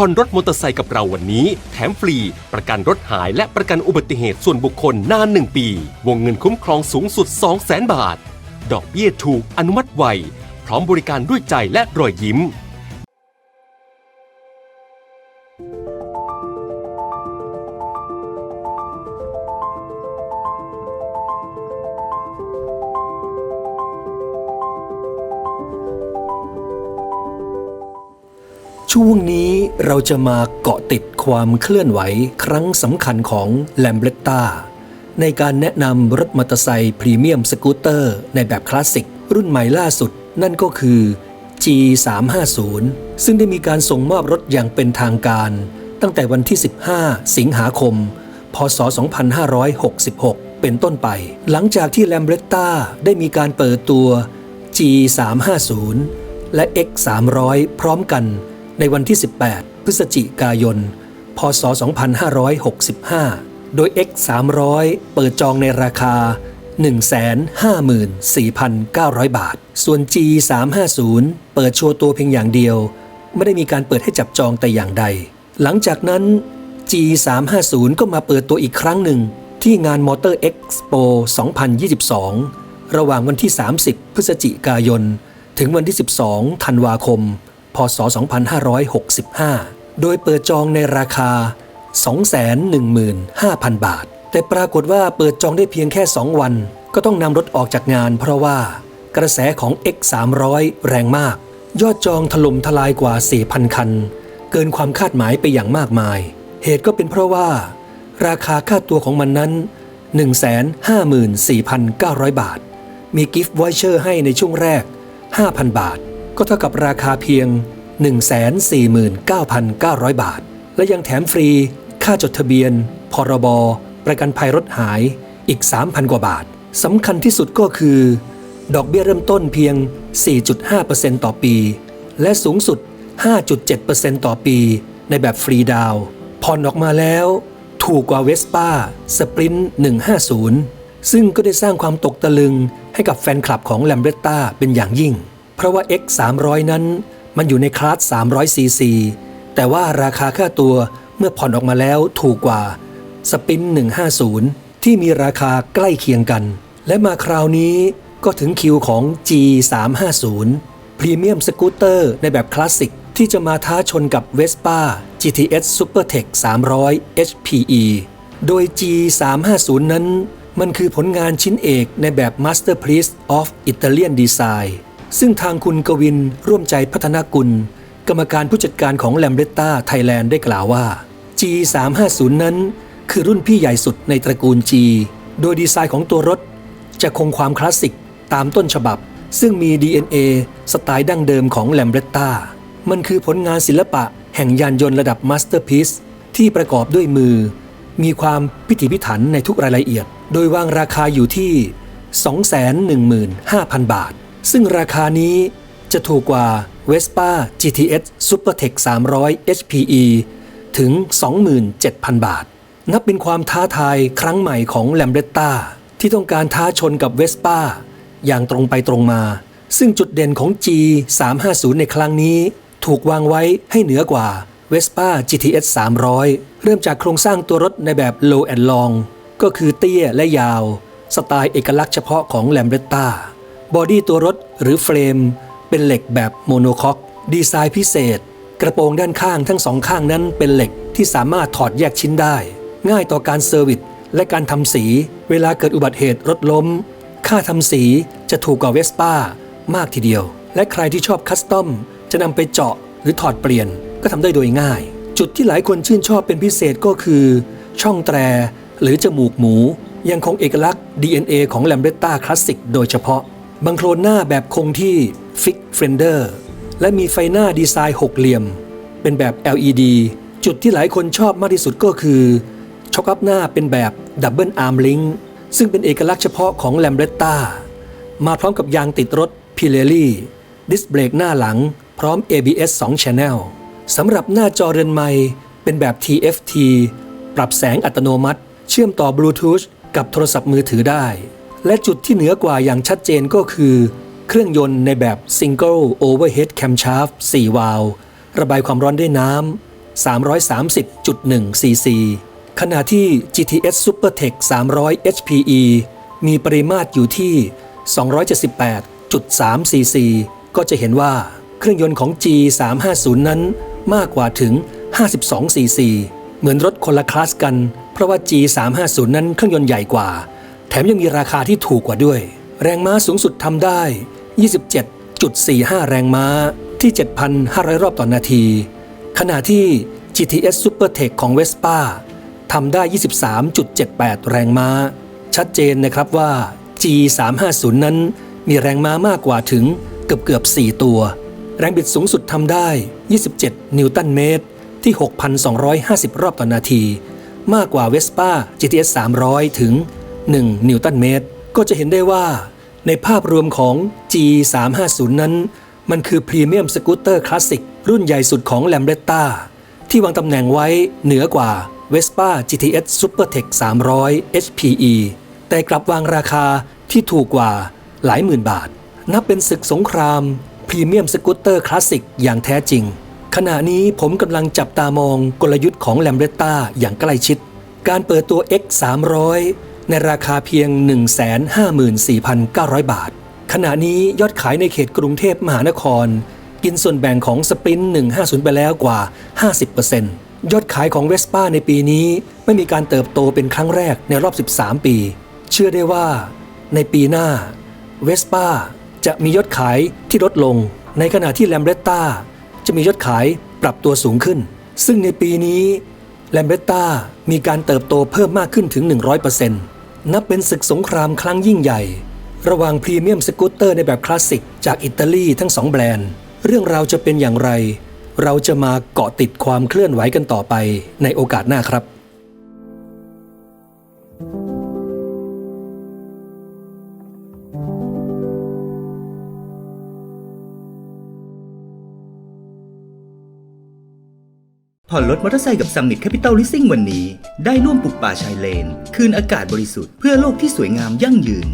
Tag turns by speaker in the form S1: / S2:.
S1: ผ่อนรถมอเตอร์ไซค์กับเราวันนี้ แถมฟรี ประกันรถหายและประกันอุบัติเหตุส่วนบุคคลนาน 1 ปี วงเงินคุ้มครองสูงสุด 200,000 บาท ดอกเบี้ยถูกอนุมัติไว พร้อมบริการด้วยใจและรอยยิ้ม
S2: ช่วงนี้เราจะมาเกาะติดความเคลื่อนไหวครั้งสำคัญของแลมเบรตตาในการแนะนำรถมอเตอร์ไซค์พรีเมียมสกูตเตอร์ในแบบคลาสสิก รุ่นใหม่ล่าสุด นั่นก็คือ G350 ซึ่งได้มีการส่งมอบรถอย่างเป็นทางการ ตั้งแต่วันที่ 15 สิงหาคม พศ 2566 เป็นต้นไป หลังจากที่แลมเบรตตาได้มีการเปิดตัว G350 และ X300 พร้อมกัน ในวันที่ 18 พฤศจิกายน พศ 2565 โดย X300 เปิดจองในราคา 154,900 บาท ส่วน G350 เปิดโชว์ตัวเพียงอย่างเดียว ไม่ได้มีการเปิดให้จับจองแต่อย่างใด หลังจากนั้น G350 ก็มาเปิดตัวอีกครั้งหนึ่งที่งาน Motor Expo 2022 ระหว่างวันที่ 30 พฤศจิกายน ถึงวันที่ 12 ธันวาคม พศ 2565 โดยเปิดจองในราคา 215,000 บาท แต่ปรากฏว่าเปิดจองได้เพียงแค่ 2 วัน ก็ต้องนำรถออกจากงาน เพราะว่ากระแสของ X300 แรงมาก ยอดจองถล่มทลายกว่า 4,000 คัน เกินความคาดหมายไปอย่างมากมาย เหตุก็เป็นเพราะว่า ราคาค่าตัวของมันนั้น 154,900 บาท มีกิฟต์วอยเชอร์ให้ในช่วงแรก 5,000 บาท ก็เท่ากับราคาเพียง 149,900 บาท และยังแถมฟรีค่าจดทะเบียน พรบ ประกันภัยรถหายอีก 3,000 กว่าบาทสำคัญที่สุดก็คือ ดอกเบี้ยเริ่มต้นเพียง 4.5%ต่อปี และสูงสุด 5.7%ต่อปี ในแบบฟรีดาวผ่อนออกมาแล้ว ถูกกว่าเวสป้าสปรินต์150 ซึ่งก็ได้สร้างความตกตะลึงให้กับแฟนคลับของแลมเบรตตาเป็นอย่างยิ่ง เพราะว่า X 300นั้น มันอยู่ในคลาส300ซีซีแต่ว่าราคาค่าตัวเมื่อผ่อนออกมาแล้วถูกกว่าสปิน 150 ที่มีราคาใกล้เคียงกัน และมาคราวนี้ก็ถึงคิวของ G 350พรีเมียมสกูตเตอร์ในแบบคลาสสิกที่จะมาท้าชนกับ Vespa GTS Supertech 300 HPE โดย G 350นั้น มันคือผลงานชิ้นเอกในแบบ Masterpiece of Italian Design ซึ่งทางคุณกวินร่วมใจพัฒนากุล กรรมการผู้จัดการของ l a m b r e t t a Thailand ได้กล่าวว่า G 350 นั้น คือรุ่นพี่ใหญ่สุดในตระกูล G โดยดีไซน์ของตัวรถ จะคงความคลาสสิกตามต้นฉบับ ซึ่งมี DNA สไตล์ดั้งเดิมของ l a m b r e t t a มันคือผลงานศิลปะแห่งยานยนต์ระดับ Masterpiece ที่ประกอบด้วยมือ มีความพิถีพิถันในทุกรายละเอียด โดยวางราคาอยู่ที่ 215,000 บาท ซึ่งราคานี้จะถูกกว่า Vespa GTS Supertech 300 HPE ถึง 27,000 บาท นับเป็นความท้าทายครั้งใหม่ของ l a m b r e t t a ที่ต้องการท้าชนกับ Vespa อย่างตรงไปตรงมา ซึ่งจุดเด่นของ G 350ในครั้งนี้ ถูกวางไว้ให้เหนือกว่า Vespa GTS 300 เริ่มจากโครงสร้างตัวรถในแบบ low and long ก็คือเตี้ยและยาว สไตล์เอกลักษณ์เฉพาะของ l a m b r e t t a บอดี้ตัวรถหรือเฟรม เป็นเหล็กแบบโมโนคอกดีไซน์พิเศษ กระโปรงด้านข้างทั้งสองข้างนั้นเป็นเหล็กที่สามารถถอดแยกชิ้นได้ ง่ายต่อการเซอร์วิสและการทำสี เวลาเกิดอุบัติเหตุรถล้ม ค่าทำสีจะถูกกว่าเวสป้ามากทีเดียว และใครที่ชอบคัสตอมจะนำไปเจาะหรือถอดเปลี่ยนก็ทำได้โดยง่าย จุดที่หลายคนชื่นชอบเป็นพิเศษก็คือ ช่องแตร หรือจมูกหมู ยังคงเอกลักษณ์ DNA ของแลมเบรตตาคลาสสิกโดยเฉพาะ บังโคลนหน้าแบบคงที่ฟิกเฟรนเดอร์และมีไฟหน้าดีไซน์หกเหลี่ยม เป็นแบบ LED จุดที่หลายคนชอบมากที่สุดก็คือช็อคอัพหน้าเป็นแบบดับเบิลอาร์มลิงซึ่งเป็นเอกลักษณ์เฉพาะของแลมเบรตตามาพร้อมกับยางติดรถ Pirelli ดิสเบรกหน้าหลัง พร้อม ABS 2 Channel สำหรับหน้าจอเรือนไม้เป็นแบบ TFT ปรับแสงอัตโนมัติ เชื่อมต่อบลูทูธกับโทรศัพท์มือถือได้ และจุดที่เหนือกว่าอย่างชัดเจนก็คือ เครื่องยนต์ในแบบ Single Overhead Camshaft 4 วาล์วระบายความร้อนด้วยน้ำ 330.1 cc ขณะที่ GTS Supertech 300 HPE มีปริมาตรอยู่ที่ 278.3 cc ก็จะเห็นว่าเครื่องยนต์ของ G350 นั้นมากกว่าถึง 52 cc เหมือนรถคนละคลาสกัน เพราะว่า G350 นั้นเครื่องยนต์ใหญ่กว่า แถมยังมีราคาที่ถูกกว่าด้วย แรงม้าสูงสุดทำได้ 27.45 แรงม้าที่ 7,500 รอบต่อนาที ขณะที่ GTS Supertech ของ Vespa ทำได้ 23.78 แรงม้า ชัดเจนนะครับว่า G350 นั้นมีแรงม้ามากกว่าถึงเกือบเกือบ 4 ตัว แรงบิดสูงสุดทำได้ 27 นิวตันเมตร ที่ 6,250 รอบต่อนาที มากกว่า Vespa GTS 300 ถึง 1 นิวตันเมตร ก็จะเห็นได้ว่า ในภาพรวมของ G350 นั้น มันคือพรีเมียมสกูตเตอร์คลาสสิกรุ่นใหญ่สุดของ l a m b r e t t a ที่วางตำแหน่งไว้เหนือกว่า Vespa GTS Supertech 300 HPE แต่กลับวางราคาที่ถูกกว่าหลายหมื่นบาท นับเป็นศึกสงครามพรีเมียมสกูตเตอร์คลาสสิกอย่างแท้จริง ขณะนี้ผมกำลังจับตามองกลยุทธ์ของ l a m b r e t t a อย่างใกล้ชิด การเปิดตัว X 300 ในราคาเพียง 154,900 บาท ขณะนี้ยอดขายในเขตกรุงเทพมหานคร กินส่วนแบ่งของสปรินต์150 ไปแล้วกว่า 50%ยอดขายของเวสป้าในปีนี้ไม่มีการเติบโตเป็นครั้งแรกในรอบ 13 ปี เชื่อได้ว่า ในปีหน้าเวสป้าจะมียอดขายที่ลดลง ในขณะที่แลมเบรตตาจะมียอดขายปรับตัวสูงขึ้น ซึ่งในปีนี้แลมเบรตตามีการเติบโตเพิ่มมากขึ้นถึง 100% นับเป็นศึกสงครามครั้งยิ่งใหญ่ ระหว่างพรีเมียมสกูตเตอร์ในแบบคลาสสิกจากอิตาลีทั้งสองแบรนด์ เรื่องราวจะเป็นอย่างไร เราจะมาเกาะติดความเคลื่อนไหวกันต่อไปในโอกาสหน้าครับ
S3: ผ่อนรถมอเตอร์ไซค์กับ Summit Capital Leasing วันนี้ ได้ร่วมปลูกป่าชายเลน คืนอากาศบริสุทธิ์เพื่อโลกที่สวยงามยั่งยืน